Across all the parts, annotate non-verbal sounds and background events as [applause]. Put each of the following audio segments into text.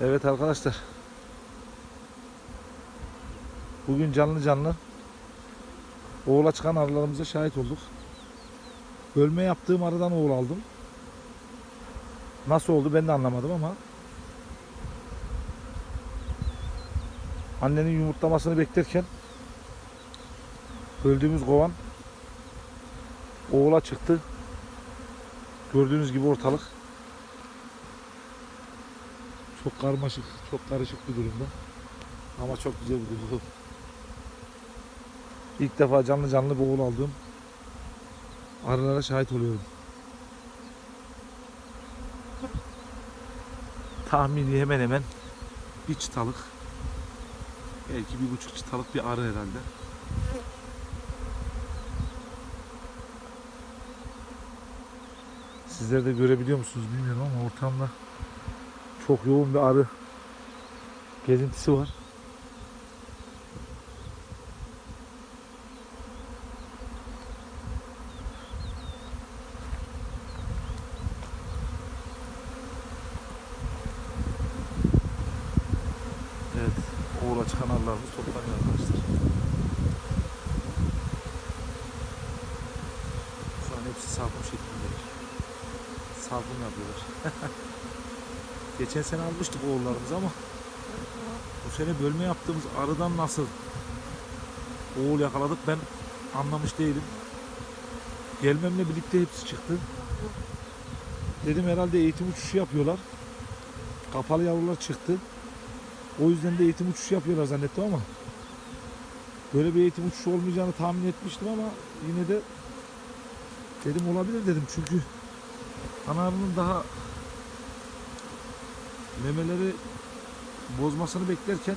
Evet arkadaşlar. Bugün canlı canlı oğula çıkan arılarımıza şahit olduk. Bölme yaptığım arıdan oğul aldım. Nasıl oldu ben de anlamadım ama annenin yumurtlamasını beklerken böldüğümüz kovan oğula çıktı. Gördüğünüz gibi ortalık çok karmaşık, çok karışık bir durumda. Ama çok güzel bir durum. İlk defa canlı canlı bir oğul aldığım arılara şahit oluyorum. Tahmini hemen hemen bir çıtalık belki bir buçuk çıtalık bir arı herhalde. Sizler de görebiliyor musunuz bilmiyorum ama ortamda çok yoğun bir arı gezintisi var. Evet, oğula çıkan arılarımız toplanıyor arkadaşlar. Şu an hepsi salkım şeklinde. Salkım yapıyorlar. [laughs] Geçen sene almıştık oğullarımızı ama bu sene bölme yaptığımız arıdan nasıl oğul yakaladık ben anlamış değilim. Gelmemle birlikte hepsi çıktı. Dedim herhalde eğitim uçuşu yapıyorlar. Kapalı yavrular çıktı. O yüzden de eğitim uçuşu yapıyorlar zannettim ama böyle bir eğitim uçuşu olmayacağını tahmin etmiştim ama yine de dedim olabilir dedim çünkü ana arının daha memeleri bozmasını beklerken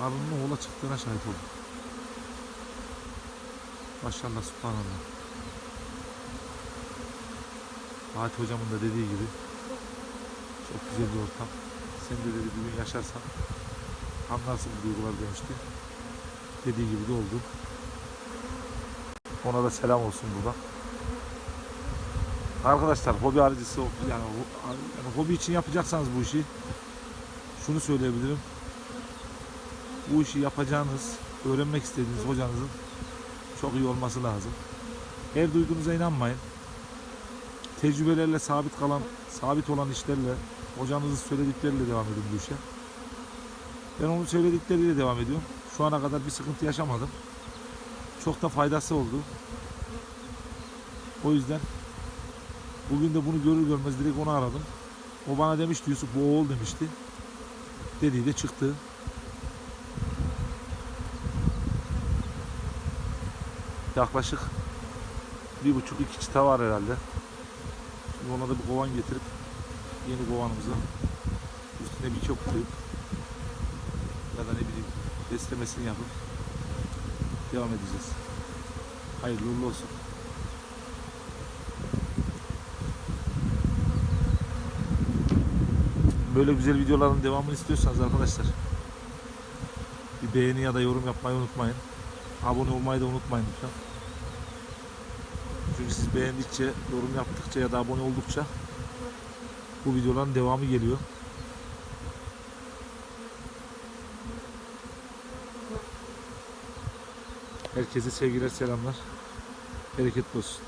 arının oğula çıktığına şahit oldum. Maşallah subhanallah. Fatih hocamın da dediği gibi çok güzel bir ortam. Sen de dedi bir gün yaşarsan anlarsın bu duygular demişti. Dediği gibi de oldu. Ona da selam olsun buradan. Arkadaşlar hobi arıcısı yani, yani hobi için yapacaksanız bu işi şunu söyleyebilirim. Bu işi yapacağınız, öğrenmek istediğiniz hocanızın çok iyi olması lazım. Her duyduğunuza inanmayın. Tecrübelerle sabit kalan, sabit olan işlerle, hocanızın söyledikleriyle devam edin bu işe. Ben onun söyledikleriyle devam ediyorum. Şu ana kadar bir sıkıntı yaşamadım. Çok da faydası oldu. O yüzden Bugün de bunu görür görmez direkt onu aradım. O bana demişti Yusuf bu oğul demişti. Dediği de çıktı. Yaklaşık bir buçuk iki çıta var herhalde. Şimdi ona da bir kovan getirip yeni kovanımıza üstüne bir kök koyup ya da ne bileyim beslemesini yapıp devam edeceğiz. Hayırlı uğurlu olsun. Böyle güzel videoların devamını istiyorsanız arkadaşlar bir beğeni ya da yorum yapmayı unutmayın. Abone olmayı da unutmayın lütfen. Çünkü siz beğendikçe, yorum yaptıkça ya da abone oldukça bu videoların devamı geliyor. Herkese sevgiler, selamlar. Bereketli olsun.